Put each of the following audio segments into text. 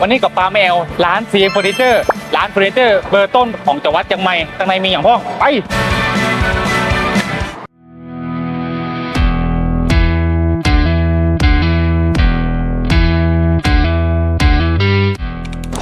วันนี้กับปาแมวร้านซีเฟอร์นิเจอร์ร้านเฟอร์นิเจอร์เบอร์ต้นของจังหวัดเชียงใหม่ข้างในมีอย่างพ้องไป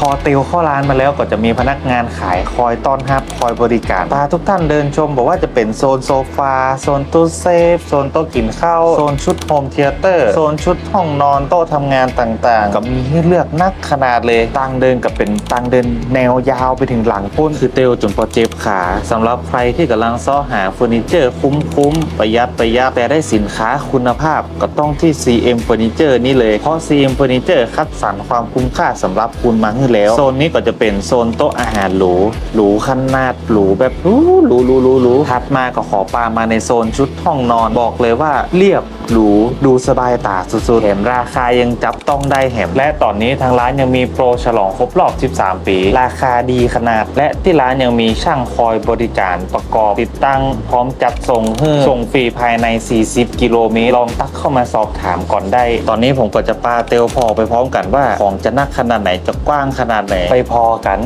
อติวเข้าร้านมาแล้วก็จะมีพนักงานขายคอยต้อนรับคอยบริการพาทุกท่านเดินชม บอกว่าจะเป็นโซนโซฟาโซนตู้เซฟโซนโต๊ะกินข้าวโซนชุดโฮมเทเตอร์โซนชุดห้องนอนโต๊ะทำงานต่างๆ ก็มีให้เลือกนักขนาดเลยตังเดินกับเป็นตังเดินแนวยาวไปถึงหลังปุ้นคือเตลจนพอเจ็บขาสำหรับใครที่กำลังซ้อหาเฟอร์นิเจอร์คุ้มๆประหยัดประหยัดแต่ได้สินค้าคุณภาพก็ต้องที่ CM Furniture นี่เลยเพราะ CM Furniture คัดสรรความคุ้มค่าสำหรับคุณมาให้แล้ว โซนนี้ก็จะเป็นโซนโต๊ะอาหารหรู หรูขนาดหรูแบบหรูหรูหรูหรูหรูถัดมาก็ขอปามาในโซนชุดห้องนอนบอกเลยว่าเรียบ หรูดูสบายตาสุดๆแถมราคายังจับต้องได้แถมและตอนนี้ทางร้านยังมีโปรฉลองครบรอบ 13 ปี ราคาดีขนาด และที่ร้านยังมีช่างคอยบริการประกอบติดตั้งพร้อมจัดส่งให้ส่งฟรีภายใน 40 กิโลเมตรลองตักเข้ามาสอบถามก่อนได้ ตอนนี้ผมก็จะปาเตลพอไปพร้อมกันว่าของจะหนักขนาดไหนจะกว้างขนาดไหนไปพอกัน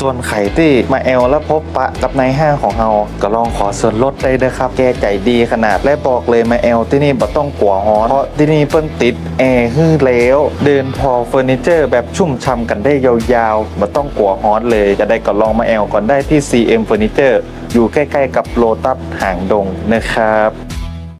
ส่วนไข่ที่มาแอลและพบปะกับในายห้างของเราก็ลองขอส่วนลดได้นะครับ แกใจดีขนาดและบอกเลยมาแอลที่นี่บ่ต้องกลัวฮ้อนเพราะที่นี่เพิ่นติดแอร์ฮื้อแล้วเดินพอเฟอร์นิเจอร์แบบชุ่มช่ำกันได้ยาวๆบ่ต้องกลัวฮ้อนเลยจะได้ก็ลองมาแอลก่อนได้ที่ CM Furniture อยู่ใกล้ๆกับโลตัสหางดงนะครับ